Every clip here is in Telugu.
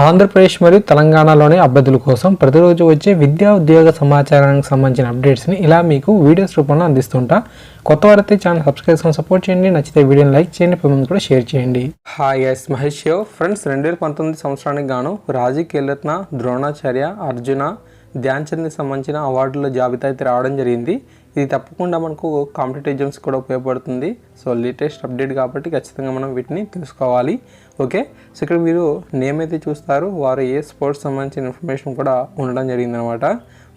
ఆంధ్రప్రదేశ్ మరియు తెలంగాణలోని అభ్యర్థుల కోసం ప్రతిరోజు వచ్చే విద్యా ఉద్యోగ సమాచారానికి సంబంధించిన అప్డేట్స్ని ఇలా మీకు వీడియోస్ రూపంలో అందిస్తుంటా. కొత్త వారైతే ఛానల్ సబ్స్క్రైబ్ చేసుకొని సపోర్ట్ చేయండి. నచ్చితే వీడియోని లైక్ చేయండి. పది మంది కూడా షేర్ చేయండి. హాయ్ ఎస్ మహేష్ ఫ్రెండ్స్ రెండు వేల పంతొమ్మిది సంవత్సరానికి గాను రాజీ కేలరత్న ద్రోణాచార్య అర్జున ధ్యాన్ చంద్కి సంబంధించిన అవార్డుల జాబితా అయితే రావడం జరిగింది. ఇది తప్పకుండా మనకు కాంపిటేటివ్ ఎగ్జామ్స్ కూడా ఉపయోగపడుతుంది. సో లేటెస్ట్ అప్డేట్ కాబట్టి ఖచ్చితంగా మనం వీటిని తెలుసుకోవాలి. ఓకే? సో ఇక్కడ మీరు నేమ్ అయితే చూస్తారు. వారు ఏ స్పోర్ట్స్ సంబంధించిన ఇన్ఫర్మేషన్ కూడా ఉండడం జరిగిందనమాట.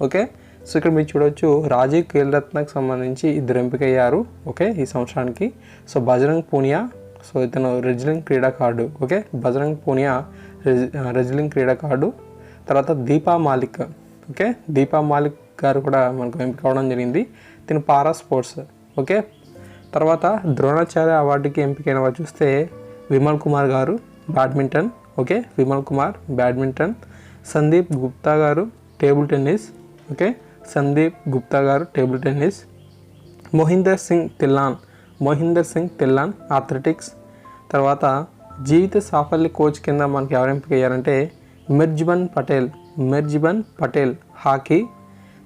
ఓకే? సో ఇక్కడ మీరు చూడొచ్చు రాజీవ్ ఖేల్రత్నకు సంబంధించి ఇద్దరు ఎంపికయ్యారు. ఓకే? ఈ సంవత్సరానికి. సో బజరంగ్ పూనియా సో ఇతను రెజ్లింగ్ క్రీడాకారుడు ఓకే? బజరంగ్ పూనియా రెజ్ రెజ్లింగ్ క్రీడాకారుడు తర్వాత దీపా మాలిక్. ఓకే? దీపా మాలిక్ గారు కూడా మనకు ఎంపిక అవడం జరిగింది. తిను పారా స్పోర్ట్స్ ఓకే? తర్వాత ద్రోణాచార్య అవార్డుకి ఎంపికైన వారు చూస్తే విమల్ కుమార్ గారు badminton okay? Vimal Kumar badminton. Sandeep Gupta గారు table tennis okay? Sandeep Gupta గారు table tennis. Mohinder Singh Dhillon Mohinder Singh Dhillon athletics. తర్వాత జీవిత సాఫల్య కోచ్ కింద మనకి ఎవరు ఎంపిక అయ్యారంటే మిర్జ్బన్ పటేల్ మిర్జిబన్ పటేల్ హాకీ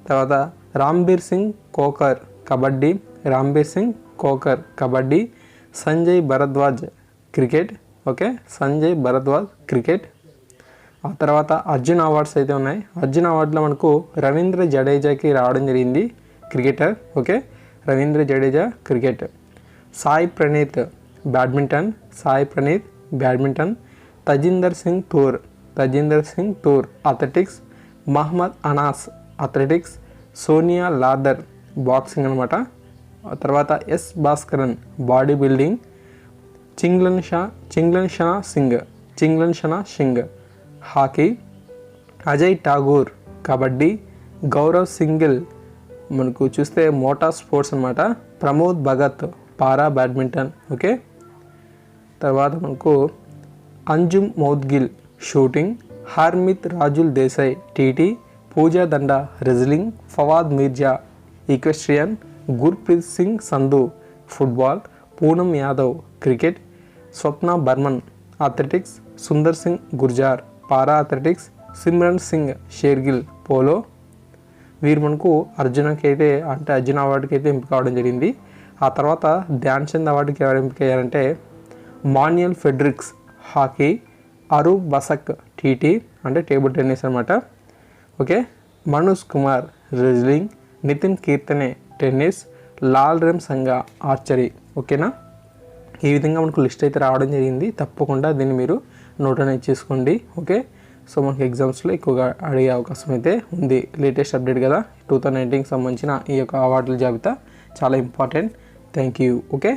తర్వాత Rambir Singh Khokhar kabaddi Rambir Singh Khokhar kabaddi Sanjay Bhardwaj cricket okay Sanjay Bhardwaj cricket. ఆ తర్వాత అర్జున్ అవార్డ్స్ అయితే ఉన్నాయి. అర్జున్ అవార్డులో మనకు రవీంద్ర జడేజాకి రావడం జరిగింది cricketer okay Ravindra Jadeja cricket. Sai Praneeth badminton Sai Praneeth badminton Tajinder Singh Toor Tajinder Singh Toor athletics Mohammed Anas athletics Sonia Lather boxing అనమాట తర్వాత S Bhaskaran body building Chinglen Sha Chinglen Sana Singh Chinglen Sana Singh hockey Ajay Thakur kabaddi Gaurav single మనకు చూస్తే మోటార్ స్పోర్ట్స్ అనమాట Pramod Bhagat para badminton okay. తర్వాత మనకు Anjum Moudgil shooting Harmeet Rajul Desai TT Pooja Dhanda wrestling Fawad Mirza equestrian Gurpreet Singh Sandhu football Poonam Yadav cricket Swapna Barman athletics Sundar Singh Gurjar para athletics Simran Singh Shergill polo వీరు మనకు అర్జునకి అయితే అంటే అర్జున్ అవార్డుకి అయితే ఎంపిక అవడం జరిగింది. ఆ తర్వాత ధ్యాన్ చంద్ అవార్డుకి ఎవరు ఎంపిక అయ్యారంటే మాన్యుయల్ ఫెడ్రిక్స్ హాకీ అరు బసక్ టీటీ అంటే టేబుల్ టెన్నిస్ అనమాట okay Manoj Kumar wrestling Nitin Kirtane tennis Lalremsanga archery ఓకేనా ఈ విధంగా మనకు లిస్ట్ అయితే రావడం జరిగింది. తప్పకుండా దీన్ని మీరు నోట్ అనేది చేసుకోండి. ఓకే సో మనకి ఎగ్జామ్స్లో ఎక్కువగా అడిగే అవకాశం అయితే ఉంది. లేటెస్ట్ అప్డేట్ కదా? టూ థౌజండ్ నైన్టీన్కి సంబంధించిన ఈ యొక్క అవార్డుల జాబితా చాలా ఇంపార్టెంట్ థ్యాంక్ యూ ఓకే